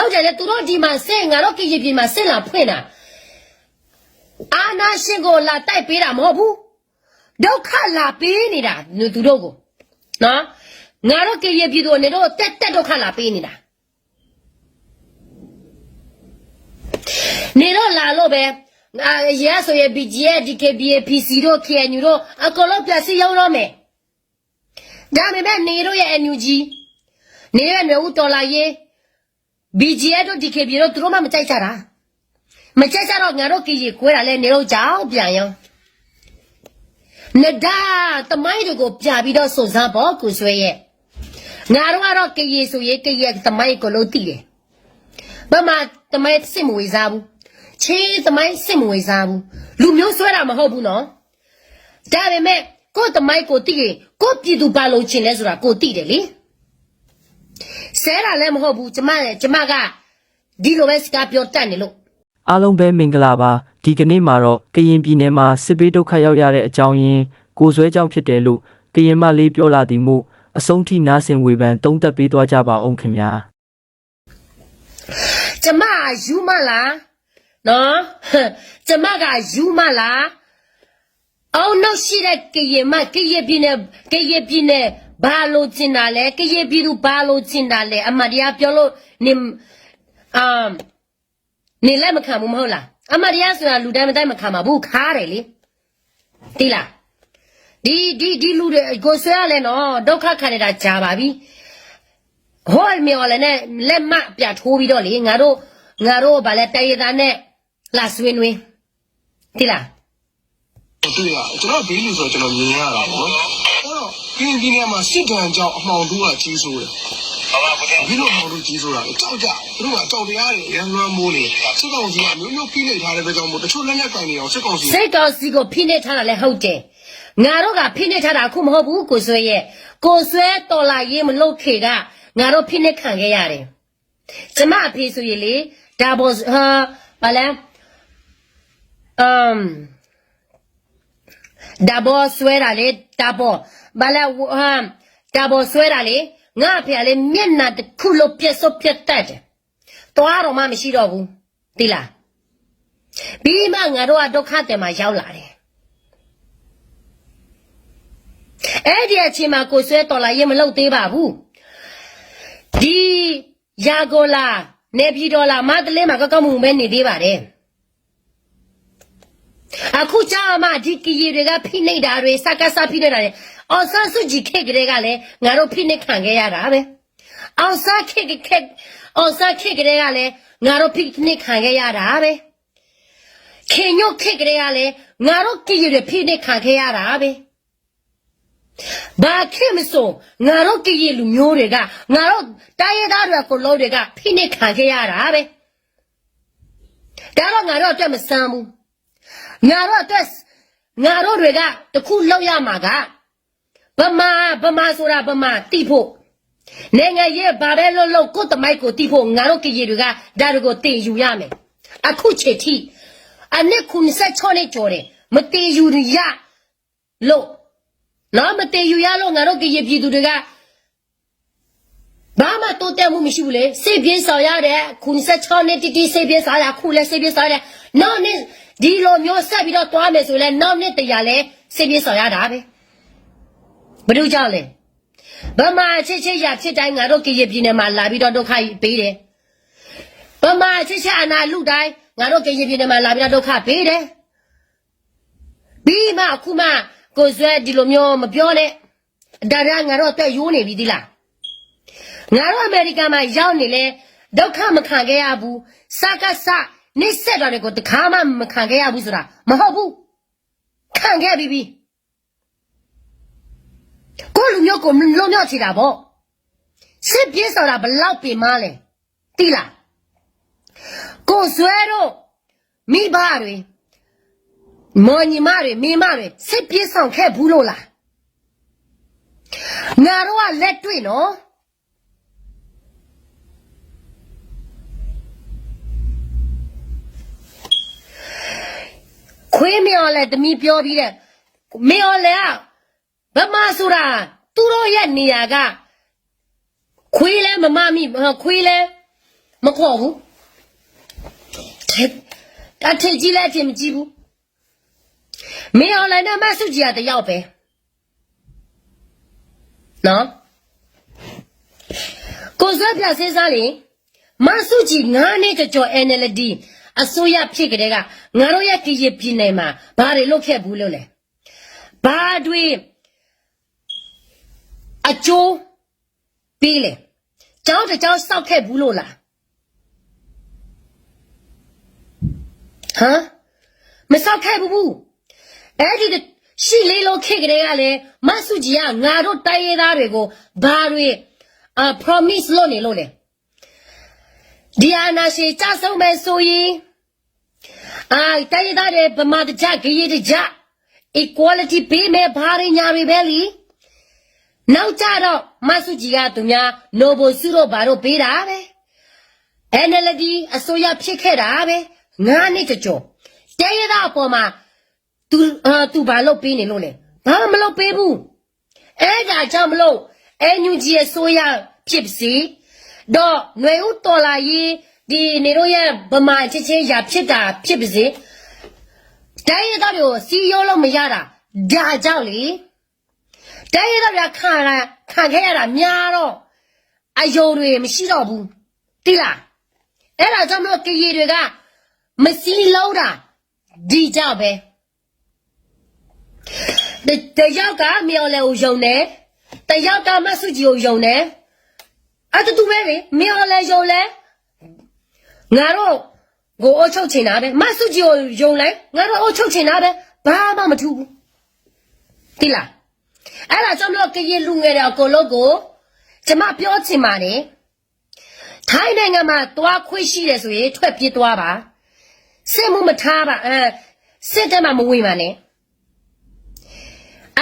ဟုတ်တယ်လေသူတို့ဒီမှာစင်ငါတို့ကရင်ပြည်မှာစင်လာဖွင့်တာအာနာရှင်ကိုလာတိုက်ပေးတာမဟုတ်ဘူးဒုက္ခလာပေးနေတာသူတို့ကိုနော်ငါတို့ကရင်ပြည်သူကနေတော့တက်တက်ဒုက္ခလာပေးနေတာနေတော့လာလို့ပဲအာရဲဆိုရ BGA DKBA PC တို့ KNU တို့အကုန်လုံးပြစီရောက်တော့မယ်ဒါပေမဲ့နေတို့ရဲ့ NUG နေရဲ့နေဦးတော်လာရေး BGA တို့ DKB တို့သူတို့မှမကြိုက်ကြတာမကြိုက်ကြတော့ငါတို့ကြည်ကြီးခွဲတာလဲနေတော့ကြောက်ပြန်ရောနဒါတမိုင်းတို့ကိုပြပြီးတော့စုံစမ်းဖို့ကိုဆွဲရဲ့ငါတို့ကတော့ကြည်ဆိုရေးကြည်ရဲ့တမိုင်းကိုလို့တည်တယ်ဘမတမိုင်းစစ်မဝေစားဘူးချေးတမိုင်းစစ်မဝေစားဘူးလူမျိုးဆွဲတာမဟုတ်ဘူးနော်ဒါပေမဲ့ကိုတမိုင်းကိုတည်ရင်ကိုပြည်သူပါလို့ချင်လဲဆိုတာကိုတည်တယ်လေ ဆဲတာလည်းမဟုတ်ဘူးကျမလည်းကျမကဒီလိုပဲစကားပြောတတ်နေလို့အားလုံးပဲမင်္ဂလာပါဒီကနေ့မှာတော့ကရင်ပြည်နယ်မှာစစ်ပေးဒုက္ခရောက်ရတဲ့အကြောင်းရင်းကိုယ်ဆွဲကြောင့်ဖြစ်တယ်လို့ကရင်မလေးပြောလာသည်မို့အဆုံးထိနားဆင်ဝေဖန်တုံးသက်ပေးသွားကြပါအောင်ခင်ဗျာကျမကယူမလားနော်ဟမ်ကျမကယူမလားအောင်နောက်ရှိတဲ့ကရင်မကရင်ပြည်နယ်ကရင်ပြည်နယ် ဘာလို့ကျင်တာလဲကရင်ပြည်သူဘာလို့ကျင်တာလဲအမတ်တရားပြောလို့နေအမ်နေလည်းမခံဘူးမဟုတ်လားအမတ်တရားဆိုတာလူတိုင်းမတိုင်းမခံပါဘူးခါတယ်လေတိလားဒီဒီဒီလူတွေကိုဆွဲရလဲနော်ဒုက္ခခံနေတာကြာပါပြီဟောမြော်လည်းနဲ့လက်မပြထိုးပြီးတော့လေငါတို့ငါတို့ဗာလဲတရသားနဲ့လာဆွေးနွေးတိလားတွေ့ရကျွန်တော်ဘေးလူဆိုတော့ကျွန်တော်မြင်ရတာပေါ့ နော်အဲ့တော့ကင်းဒီနေရာမှာစစ်တမ်းကြောင့်အမှောင်တူးကကြီးဆိုးတယ်ဒီလိုအမှောင်တူးကြီးဆိုးတာလေကြောက်ကြသူတို့ကကြောက်တရားတွေရန်လွှမ်းမိုးနေစစ်ကောင်စီကမျိုးမျိုးဖိနေထားတဲ့အတွက်ကြောင့်မို့တချို့လက်လက်ကင်နေအောင်စစ်ကောင်စီစိတ်တော်စီကိုဖိနှိပ်ထားတာလည်းဟုတ်တယ်ငါတို့ကဖိနှိပ်ထားတာအခုမဟုတ်ဘူးကိုဆွဲရဲ့ကိုဆွဲတော်လာရေးမလုပ်ခေကငါတို့ဖိနှိပ်ခံခဲ့ရတယ်ကျမအဖေဆိုရင်လေဒါဘောဟာဘာလဲအမ်ဒါဘောဆွဲတာလေဒါဘော ဘာလဲဟာဒါဘောဆွဲတာလေငါအဖေကလေမျက်နှာတစ်ခုလုံးပြက်စောပြက်တတ်တယ်သွားတော့မှမရှိတော့ဘူးသိလားပြီးမှငါတို့ကဒုက္ခတယ်မှာရောက်လာတယ်အဲ့ဒီအချိန်မှာကိုဆွဲတော်လာရင်မလုပ်သေးပါဘူးဒီယာကိုလာနေပြည်တော်လာမတလေးမှာကောက်ကောက်မှုပဲနေသေးပါတယ်အခုကြာမှဒီကီရီတွေကဖိနှိပ်တာတွေစကားစဖိနှိပ်တာတွေ အော်ဆာစုကြည်ခေတ်ကလေးကလည်းငါတို့ဖိနှိပ်ခံခဲ့ရတာပဲအောင်ဆာခေတ်ခေတ်အောင်ဆာခေတ်ကလေးကလည်းငါတို့ဖိနှိပ်ခံခဲ့ရတာပဲခင်ညို့ခစ်ကလေးကလည်းငါတို့ကြည်ရဖိနေခံခဲ့ရတာပဲဘာခင်မစိုးငါတို့ကြည်လူမျိုးတွေကငါတို့တိုင်းရသားတွေကိုလုံးတွေကဖိနေခံခဲ့ရတာပဲဒါတော့ငါတို့အတွက်မဆန်းဘူးငါတို့အတွက်ငါတို့တွေကတခုလောက်ရမှာက ဗမာဗမာဆိုတာဗမာတိဖို့နိုင်ငံရဲ့ဘာပဲလို့လို့ကိုယ်တမိုက်ကိုတိဖို့ငါတို့ကြည်တွေကဒါတွေကိုတင်ယူရမယ်အခုချိန်ထိအနစ်96နဲ့ကျော်တယ်မတေယူရလို့နော်မတေယူရလို့ငါတို့ကရပြည်သူတွေကဘာမှတိုးတက်မှုမရှိဘူးလေစိတ်ပြင်းဆောင်ရတဲ့96နဲ့တီတီစိတ်ပြင်းဆောင်ရခုလဲစိတ်ပြင်းဆောင်ရနောက်နေ့ဒီလိုမျိုးဆက်ပြီးတော့တွားမယ်ဆိုလဲနောက်နေ့တရလဲစိတ်ပြင်းဆောင်ရတာပဲ ဘယ်လိုကြောင့်လဲဗမာချစ်ချစ်ရဖြစ်တိုင်းငါတို့ကရပြည်နယ်မှာလာပြီးတော့ဒုက္ခပေးတယ်ဗမာချစ်ချအနာလူတိုင်းငါတို့ကရင်ပြည်နယ်မှာလာပြီးတော့ဒုက္ခပေးတယ်ပြီးမှအခုမှကိုယ်ဆွဲဒီလိုမျိုးမပြောနဲ့ဒါရငါတို့အတွက်ရိုးနေပြီဒီလားငါတို့အမေရိကန်မှာရောက်နေလဲဒုက္ခမခံခဲ့ရဘူးစကားစနေဆက်တော်တွေကိုတခါမှမခံခဲ့ရဘူးဆိုတာမဟုတ်ဘူးခံခဲ့ပြီးပြီ ကိုလူမျိုးကိုလုံမြောက်ချတာပေါ့စစ်ပြေးဆိုတာဘလောက်ပင်မလဲတိလားကိုဆွဲတော့မိဘတွေမော်ညီမတွေမိမတွေစစ်ပြေးဆောင်ခဲ့ဘူးလို့လားငါတို့ကလက်တွေ့နော်ခွေးမြော်လဲတမီပြောပြီးတဲ့မြော်လဲက ဗမာဆိုတာသူတို့ရဲ့နေရာကခွေးလဲမမမိခွေးလဲမခေါ်ဘူးအထင်ကြီးလဲအထင်မကြီးဘူးမင်းအွန်လိုင်းနဲ့မဆုကြီးကတယောက်ပဲနော်ကိုစပြစေးစားလေမဆုကြီးငါးနှစ်ကြော် NLD အစိုးရဖြစ်ကြတဲ့ကငါတို့ရဲ့ပြည်ပြည်နယ်မှာဘာတွေလုပ်ခဲ့ဘူးလို့လဲဘာတွေ အကျိုးပြီးလေကျောင်းတစ်ကျောင်းစောက်ခဲ့ဘူးလို့လားဟမ်မစောက်ခဲ့ဘူးဘူးအဲ့ဒီရှိလေးလို့ခေတ်ကလေးကလည်းမဆုကြီးကငါတို့တိုင်းရသားတွေကိုဘာတွေအာ promise လုပ်နေလို့လေဒီအနာရှိကြဆုံးမဲ့ဆိုရင်အာတိုင်းရသားတွေဗမာတကြဂရေတကြ equality ပေးမဲ့ဘာတွေညာတွေပဲလी နောက်ကြတော့မဆုကြီးကသူများနိုဘိုစုတော့ဘာတော့ပေးတာပဲ NLD အစိုးရဖြစ်ခဲ့တာပဲငါးနှစ်တကြောတဲရတာအပေါ်မှာ तू အာ तू ဘာလုပ်ပေးနေလို့လဲဘာမှမလုပ်ပေးဘူးအဲ့ဒါကြောင့်မလို့အန်ယူဂျီရဲ့ဆိုရဖြစ်စီတော့ຫນွေဦးတော်လာရေးဒီနေတို့ရဲ့ဗမာချစ်ချင်းရာဖြစ်တာဖြစ်ပါစေတိုင်းရသားတွေကိုစီရောလို့မရတာဒါကြောင့်လေ တိုင်းရသားတွေကခံရခံခဲ့ရတာများတော့အယုံတွေမရှိတော့ဘူးတိလားအဲ့ဒါကြောင့်မလို့ကရီတွေကမစီလုံးတာဒီကြောင့်ပဲတတယောက်ကမြော်လဲကိုယုံတယ်တယောက်ကမဆုကြီးကိုယုံတယ်အဲ့တူတူပဲလေမြော်လဲယုံလဲငါတို့ကိုအုပ်ချုပ်ချင်တာပဲမဆုကြီးကိုယုံလဲငါတို့အုပ်ချုပ်ချင်တာပဲဘာမှမထူးဘူးတိလား အဲ့ဒါကြောင့်မလို့ကရင်လူငယ်တဲ့အကိုလုံးကိုကျမပြောချင်ပါတယ်ထိုင်းနိုင်ငံမှာသွားခွင့်ရှိတယ်ဆိုရင်ထွက်ပြေးသွားပါစစ်မှုမထားပါအဲစစ်တက်မှမဝင်ပါနဲ့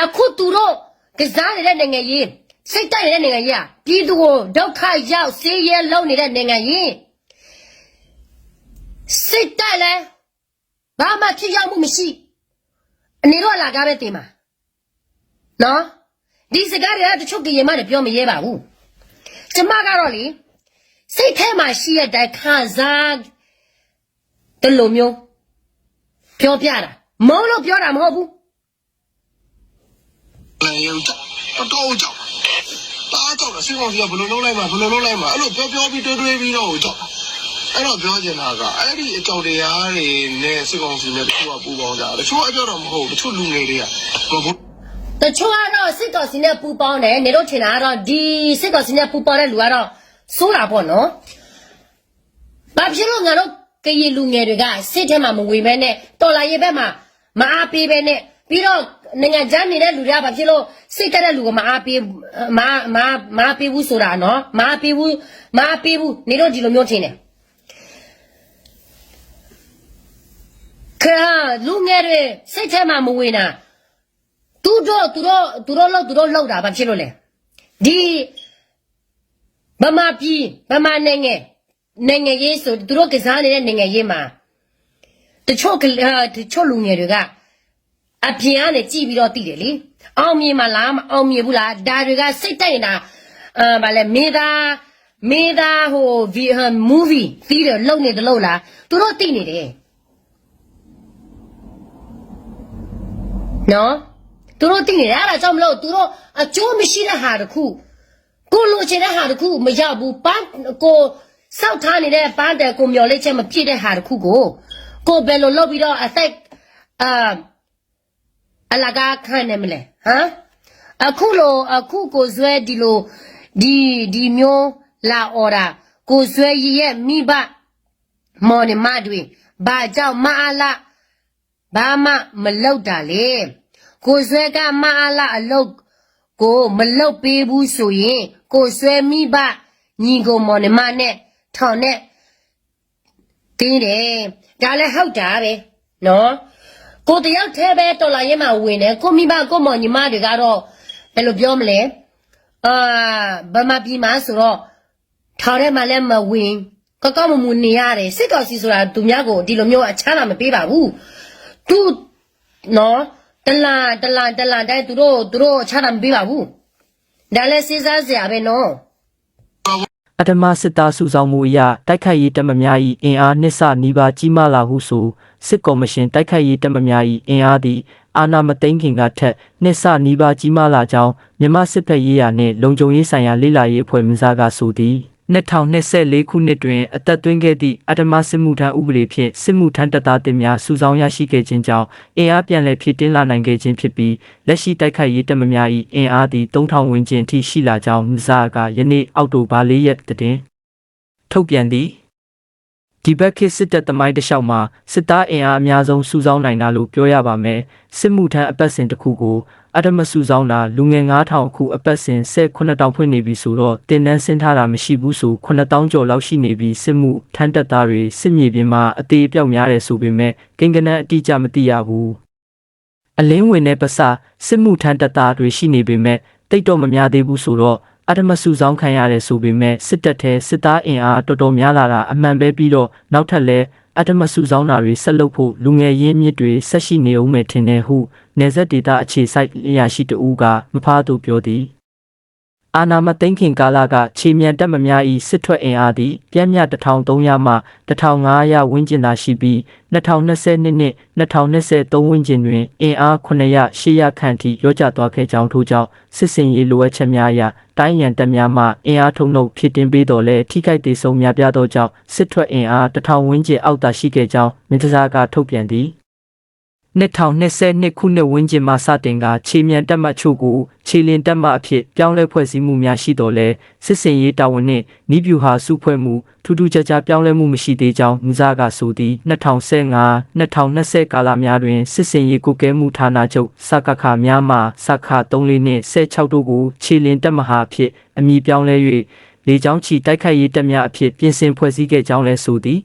အခုသူတို့ကစားနေတဲ့နိုင်ငံကြီးစိတ်တိုက်နေတဲ့နိုင်ငံကြီးอ่ะပြည်သူကိုဒုက္ခရောက်ဆေးရဲလုံးနေတဲ့နိုင်ငံကြီးစိတ်တိုက်လဲဘာမှဖြစ်ရောက်မှုမရှိအနေတော့လာကားပဲတင်ပါ နော်ဒီစကားတွေကတချို့ကြရင်မလည်းပြောမရဲပါဘူးကျမကတော့လေစိတ်ထဲမှာရှိရတဲ့ခံစားတလိုမျိုးပြောပြတာမဟုတ်လို့ပြောတာမဟုတ်ဘူးလည်းရုံကြောက်တော့တော့ကြောက်တားကြောက်တယ်စိတ်ကောင်းစီကဘယ်လိုလုပ်လိုက်မှာဘယ်လိုလုပ်လိုက်မှာအဲ့လိုပြောပြောပြီးတွေးတွေးပြီးတော့ကြောက်အဲ့တော့ပြောချင်တာကအဲ့ဒီအကြောက်တရားတွေနဲ့စိတ်ကောင်းစီနဲ့တချို့ကပူပေါင်းကြတယ်တချို့အကြောက်တော့မဟုတ်တချို့လူငယ်တွေကမဟုတ် တချို့ကတော့စစ်တော်စီနဲ့ပူပေါင်းတယ်နေတော့ထင်တာကတော့ဒီစစ်တော်စီနဲ့ပူပေါင်းတဲ့လူကတော့စိုးတာပေါ့နော်ဘာဖြစ်လို့ငါတို့ကရင်လူငယ်တွေကစစ်ထဲမှာမဝင်ဘဲနဲ့တော်လာရဲ့ဘက်မှာမအားပေးဘဲနဲ့ပြီးတော့နိုင်ငံခြားနေတဲ့လူတွေကဘာဖြစ်လို့စိတ်တက်တဲ့လူကမအားပေးမမမအားပေးဘူးဆိုတာနော်မအားပေးဘူးမအားပေးဘူးနေတော့ဒီလိုမျိုးထင်တယ်ခါလူငယ်တွေစိတ်ထဲမှာမဝင်တာ သူတို့သူတို့သူတို့လောက်သူတို့လောက်တာဘာဖြစ်လို့လဲဒီဗမာပြည်ဗမာနိုင်ငံနိုင်ငံရေးဆိုသူတို့ကစားနေတဲ့နိုင်ငံရေးမှာတချို့ကအာတချို့လူငယ်တွေကအပြင်ကနေကြည့်ပြီးတော့သိတယ်လေအောင်မြင်မလားမအောင်မြင်ဘူးလားဒါတွေကစိတ်တိုက်နေတာအာဗာလဲမေသားမေသားဟိုဗီဟမ်မူဗီသီးတယ်လုံနေတယ်လို့လားသူတို့သိနေတယ်နော် သူတို့သိနေတယ်အဲ့ဒါကြောင့်မလို့သူတို့အကျိုးမရှိတဲ့ဟာတခုကိုလိုချင်တဲ့ဟာတခုမရောက်ဘူးပန်းကိုစောက်ထားနေတဲ့ပန်းတယ်ကိုမျော်လင့်ချက်မပြည့်တဲ့ဟာတခုကိုကိုဘယ်လိုလုပ်ပြီးတော့အသက်အာအလကားခံနေမလဲဟမ်အခုလိုအခုကိုဇွဲဒီလိုဒီဒီမျိုးလာအော်တာကိုဇွဲရဲ့မိဘမော်နေမတွေဘာကြောင့်မအားလားဘာမှမလောက်တာလေ ကိုဆွဲကမအားလာအလုတ်ကိုမလောက်ပေးဘူးဆိုရင်ကိုဆွဲမိဘညီကိုမော်နမနဲ့ထောင်နဲ့တင်းတယ်ဒါလည်းဟုတ်တာပဲနော်ကိုတယောက်တည်းပဲတော်လာရင်မှဝင်တယ်ကိုမိဘကိုမော်ညီမတွေကတော့ဘယ်လိုပြောမလဲအာဗမာပြည်မှာဆိုတော့ထောင်ထဲမှာလည်းမဝင်ကောက်ကောက်မမူနေရတယ်စစ်ကောင်စီဆိုတာသူများကိုဒီလိုမျိုးအချမ်းသာမပေးပါဘူးသူနော် တလာတလာတလာတိုင်းသူတို့သူတို့ချတာမပေးပါဘူးဒါလည်းစဉ်းစားစရာပဲနော်အတ္တမစစ်သားစုဆောင်မှုအရတိုက်ခိုက်ရေးတပ်မများ၏အင်အားနှစ်ဆနီးပါးကြီးမားလာဟုဆိုစစ်ကော်မရှင်တိုက်ခိုက်ရေးတပ်မများ၏အင်အားသည်အာဏာမသိမ်းခင်ကထက်နှစ်ဆနီးပါးကြီးမားလာကြောင်းမြန်မာစစ်ဖက်ရေးရာနှင့်လုံခြုံရေးဆိုင်ရာလေ့လာရေးအဖွဲ့မင်းစားကဆိုသည် 2024ခုနှစ်တွင်အသက်သွင်းခဲ့သည့်အတ္တမစစ်မှုထမ်းဥပဒေဖြင့်စစ်မှုထမ်းတပ်သားတင်များစုဆောင်ရရှိခဲ့ခြင်းကြောင့်အင်အားပြန်လည်ဖြစ်တင်းလာနိုင်ခဲ့ခြင်းဖြစ်ပြီးလက်ရှိတိုက်ခိုက်ရေးတပ်မများ၏အင်အားသည်3000ဝန်းကျင်အထိရှိလာကြောင်းမစားကယနေ့အောက်တိုဘာ၄ရက်တွင်ထုတ်ပြန်သည် ဒီဘက်ခေတ်စစ်တပ်သမိုင်းတစ်လျှောက်မှာစစ်သားအင်အားအများဆုံးစုဆောင်းနိုင်တာလို့ပြောရပါမယ်စစ်မှုထမ်းအပတ်စဉ်တစ်ခုကိုအတ္တမစုဆောင်းတာလူငယ်9000အခုအပတ်စဉ်19000ဖွင့်နေပြီဆိုတော့တင်နန်းဆင်းထားတာမရှိဘူးဆို9000ကျော်လောက်ရှိနေပြီစစ်မှုထမ်းတပ်သားတွေစစ်မြေပြင်မှာအသေးအပြောက်များတယ်ဆိုပေမဲ့ကိန်းကနန်းအတိအကျမသိရဘူးအလင်းဝင်တဲ့ပစစစ်မှုထမ်းတပ်သားတွေရှိနေပေမဲ့တိတ်တော့မများသေးဘူးဆိုတော့ အတ္တမစုဆောင်းခံရတယ်ဆိုပေမဲ့စစ်တပ်ထဲစစ်သားအင်အားတော်တော်များလာတာအမှန်ပဲပြီးတော့နောက်ထပ်လဲအတ္တမစုဆောင်းတာတွေဆက်လုပ်ဖို့လူငယ်ရင်းမြစ်တွေဆက်ရှိနေအောင်မယ်ထင်တယ်ဟုနေဆက်ဒေတာအခြေစိုက်အရာရှိတဦးကမဖားသူပြောသည် အာနာမသိန်းခင်ကာလကခြေမြန်တက်မများဤစစ်ထွက်အင်အားသည်ပြင်းမြ1300မှ1500ဝန်းကျင်သာရှိပြီး2022နှစ်2023ဝန်းကျင်တွင်အင်အား900 800ခန့်ထိရောကျသွားခဲ့ကြောင်းထို့ကြောင့်စစ်စင်ရေးလိုအပ်ချက်များအရတိုင်းရန်တပ်များမှအင်အားထုံနှုတ်ဖြစ်တင်ပေးတော်လဲထိခိုက်ဒေဆုံးများပြားသောကြောင့်စစ်ထွက်အင်အား1000ဝန်းကျင်အောက်သာရှိခဲ့ကြောင်းမင်းတစားကထုတ်ပြန်သည် 2022ခုနှစ်ဝန်းကျင်မှစတင်ကခြေမြန်တက်မှတ်ချို့ကိုခြေလင်တက်မှတ်အဖြစ်ပြောင်းလဲဖွဲ့စည်းမှုများရှိတော်လဲစစ်စင်ရေးတာဝန်နှင့်နီးပြူဟာစုဖွဲ့မှုထူးထူးခြားခြားပြောင်းလဲမှုမရှိသေးကြောင်းမူစားကဆိုသည်2015-2020ကာလများတွင်စစ်စင်ရေးကုကဲမှုဌာနချုပ်စကခများမှစခ34နှင့်16တို့ကိုခြေလင်တက်မဟာအဖြစ်အမည်ပြောင်းလဲ၍လေကြောင်းချီတိုက်ခိုက်ရေးတပ်များအဖြစ်ပြင်ဆင်ဖွဲ့စည်းခဲ့ကြောင်းလဲဆိုသည်